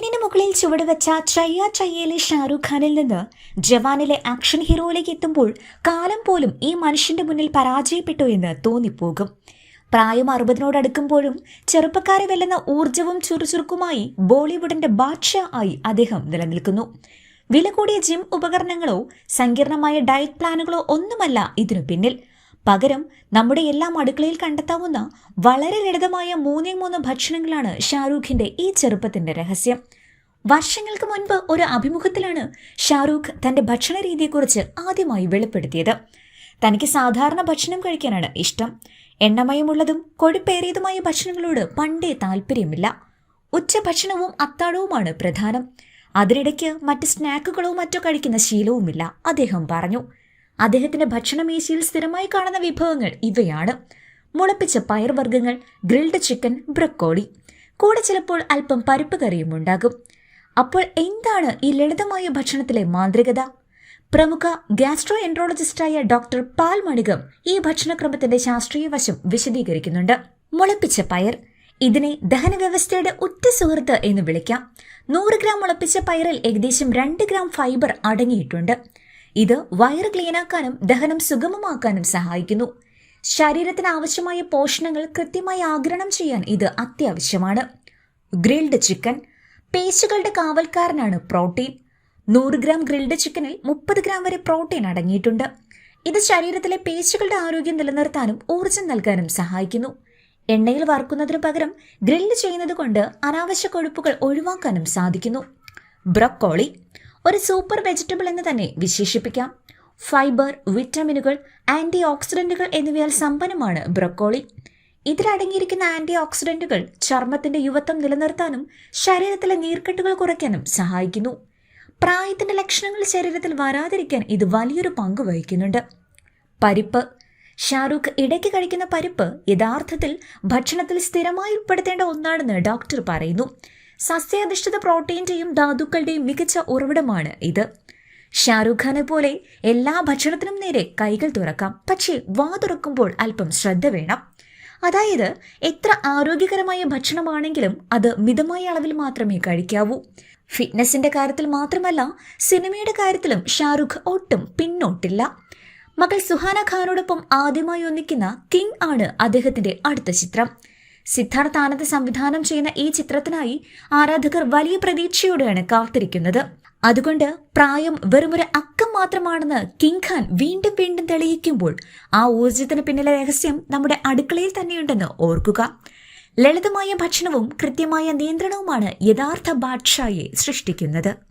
പ്ലെയിനിന് മുകളിൽ ചുവടുവെച്ച ചയ്യ ചയ്യയിലെ ഷാരൂഖ് ഖാനിൽ നിന്ന് ജവാനിലെ ആക്ഷൻ ഹീറോയിലേക്ക് എത്തുമ്പോൾ കാലം പോലും ഈ മനുഷ്യന്റെ മുന്നിൽ പരാജയപ്പെട്ടു എന്ന് തോന്നിപ്പോകും. പ്രായം അറുപതിനോടടുക്കുമ്പോഴും ചെറുപ്പക്കാരെ വെല്ലുന്ന ഊർജവും ചുറുചുറുക്കുമായി ബോളിവുഡിന്റെ ബാദ്ഷാ ആയി അദ്ദേഹം നിലനിൽക്കുന്നു. വില കൂടിയ ജിം ഉപകരണങ്ങളോ സങ്കീർണമായ ഡയറ്റ് പ്ലാനുകളോ ഒന്നുമല്ല ഇതിനു പിന്നിൽ. പകരം നമ്മുടെ എല്ലാം അടുക്കളയിൽ കണ്ടെത്താവുന്ന വളരെ ലളിതമായ മൂന്നേ മൂന്ന് ഭക്ഷണങ്ങളാണ് ഷാറൂഖിന്റെ ഈ ചെറുപ്പത്തിന്റെ രഹസ്യം. വർഷങ്ങൾക്ക് മുൻപ് ഒരു അഭിമുഖത്തിലാണ് ഷാറൂഖ് തന്റെ ഭക്ഷണ രീതിയെക്കുറിച്ച് ആദ്യമായി വെളിപ്പെടുത്തിയത്. തനിക്ക് സാധാരണ ഭക്ഷണം കഴിക്കാനാണ് ഇഷ്ടം. എണ്ണമയമുള്ളതും കൊഴുപ്പേറിയതുമായ ഭക്ഷണങ്ങളോട് പണ്ടേ താല്പര്യമില്ല. ഉച്ചഭക്ഷണവും അത്താഴവുമാണ് പ്രധാനം. അതിനിടയ്ക്ക് മറ്റ് സ്നാക്കുകളോ മറ്റോ കഴിക്കുന്ന ശീലവുമില്ല അദ്ദേഹം പറഞ്ഞു. അദ്ദേഹത്തിന്റെ ഭക്ഷണമേശയിൽ സ്ഥിരമായി കാണുന്ന വിഭവങ്ങൾ ഇവയാണ്. മുളപ്പിച്ച പയർവർഗങ്ങൾ ഗ്രിൽഡ് ചിക്കൻ ബ്രക്കോളി. കൂടെ ചിലപ്പോൾ അല്പം പരിപ്പ് കറിയും ഉണ്ടാകും. അപ്പോൾ എന്താണ് ഈ ലളിതമായ ഭക്ഷണത്തിലെ മാന്ത്രികത? പ്രമുഖ ഗ്യാസ്ട്രോ എൻട്രോളജിസ്റ്റായ ഡോക്ടർ പാൽ മണികം ഈ ഭക്ഷണക്രമത്തിന്റെ ശാസ്ത്രീയ വശം വിശദീകരിക്കുന്നുണ്ട്. മുളപ്പിച്ച പയർ. ഇതിനെ ദഹനവ്യവസ്ഥയുടെ ഉറ്റ സുഹൃത്ത് എന്ന് വിളിക്കാം. നൂറ് ഗ്രാം മുളപ്പിച്ച പയറിൽ ഏകദേശം രണ്ട് ഗ്രാം ഫൈബർ അടങ്ങിയിട്ടുണ്ട്. ഇത് വയറ് ക്ലീനാക്കാനും ദഹനം സുഗമമാക്കാനും സഹായിക്കുന്നു. ശരീരത്തിന് ആവശ്യമായ പോഷണങ്ങൾ കൃത്യമായി ആഗിരണം ചെയ്യാൻ ഇത് അത്യാവശ്യമാണ്. ഗ്രിൽഡ് ചിക്കൻ പേശുകളുടെ കാവൽക്കാരനാണ് പ്രോട്ടീൻ. നൂറ് ഗ്രാം ഗ്രിൽഡ് ചിക്കനിൽ മുപ്പത് ഗ്രാം വരെ പ്രോട്ടീൻ അടങ്ങിയിട്ടുണ്ട്. ഇത് ശരീരത്തിലെ പേശുകളുടെ ആരോഗ്യം നിലനിർത്താനും ഊർജം നൽകാനും സഹായിക്കുന്നു. എണ്ണയിൽ വറുക്കുന്നതിന് പകരം ഗ്രില്ല് ചെയ്യുന്നത് കൊണ്ട് അനാവശ്യ കൊഴുപ്പുകൾ ഒഴിവാക്കാനും സാധിക്കുന്നു. ബ്രക്കോളി ഒരു സൂപ്പർ വെജിറ്റബിൾ എന്ന് തന്നെ വിശേഷിപ്പിക്കാം. ഫൈബർ വിറ്റമിനുകൾ ആന്റി ഓക്സിഡന്റുകൾ എന്നിവയാൽ സമ്പന്നമാണ് ബ്രക്കോളി. ഇതിലടങ്ങിയിരിക്കുന്ന ആന്റി ഓക്സിഡന്റുകൾ ചർമ്മത്തിന്റെ യുവത്വം നിലനിർത്താനും ശരീരത്തിലെ നീർക്കെട്ടുകൾ കുറയ്ക്കാനും സഹായിക്കുന്നു. പ്രായത്തിന്റെ ലക്ഷണങ്ങൾ ശരീരത്തിൽ വരാതിരിക്കാൻ ഇത് വലിയൊരു പങ്ക് വഹിക്കുന്നുണ്ട്. പരിപ്പ്. ഷാരൂഖ് ഇടയ്ക്ക് കഴിക്കുന്ന പരിപ്പ് യഥാർത്ഥത്തിൽ ഭക്ഷണത്തിൽ സ്ഥിരമായി ഉൾപ്പെടുത്തേണ്ട ഒന്നാണെന്ന് ഡോക്ടർ പറയുന്നു. സസ്യാധിഷ്ഠിത പ്രോട്ടീന്റെയും ധാതുക്കളുടെയും മികച്ച ഉറവിടമാണ് ഇത്. ഷാരൂഖ് ഖാനെ പോലെ എല്ലാ ഭക്ഷണത്തിനും നേരെ കൈകൾ തുറക്കാം. പക്ഷേ വാ തുറക്കുമ്പോൾ അല്പം ശ്രദ്ധ വേണം. അതായത് എത്ര ആരോഗ്യകരമായ ഭക്ഷണമാണെങ്കിലും അത് മിതമായ അളവിൽ മാത്രമേ കഴിക്കാവൂ. ഫിറ്റ്നസിന്റെ കാര്യത്തിൽ മാത്രമല്ല സിനിമയുടെ കാര്യത്തിലും ഷാരൂഖ് ഒട്ടും പിന്നോട്ടില്ല. മകൾ സുഹാന ഖാനോടൊപ്പം ആദ്യമായി ഒന്നിക്കുന്ന കിങ് ആണ് അദ്ദേഹത്തിന്റെ അടുത്ത ചിത്രം. സിദ്ധാർത്ഥ ആനന്ദ് സംവിധാനം ചെയ്യുന്ന ഈ ചിത്രത്തിനായി ആരാധകർ വലിയ പ്രതീക്ഷയോടെയാണ് കാത്തിരിക്കുന്നത്. അതുകൊണ്ട് പ്രായം വെറുമൊരു അക്കം മാത്രമാണെന്ന് കിങ് ഖാൻ വീണ്ടും വീണ്ടും തെളിയിക്കുമ്പോൾ ആ ഊർജത്തിന് പിന്നിലെ രഹസ്യം നമ്മുടെ അടുക്കളയിൽ തന്നെയുണ്ടെന്ന് ഓർക്കുക. ലളിതമായ ഭക്ഷണവും കൃത്യമായ നിയന്ത്രണവുമാണ് യഥാർത്ഥ ബാദ്ഷായെ സൃഷ്ടിക്കുന്നത്.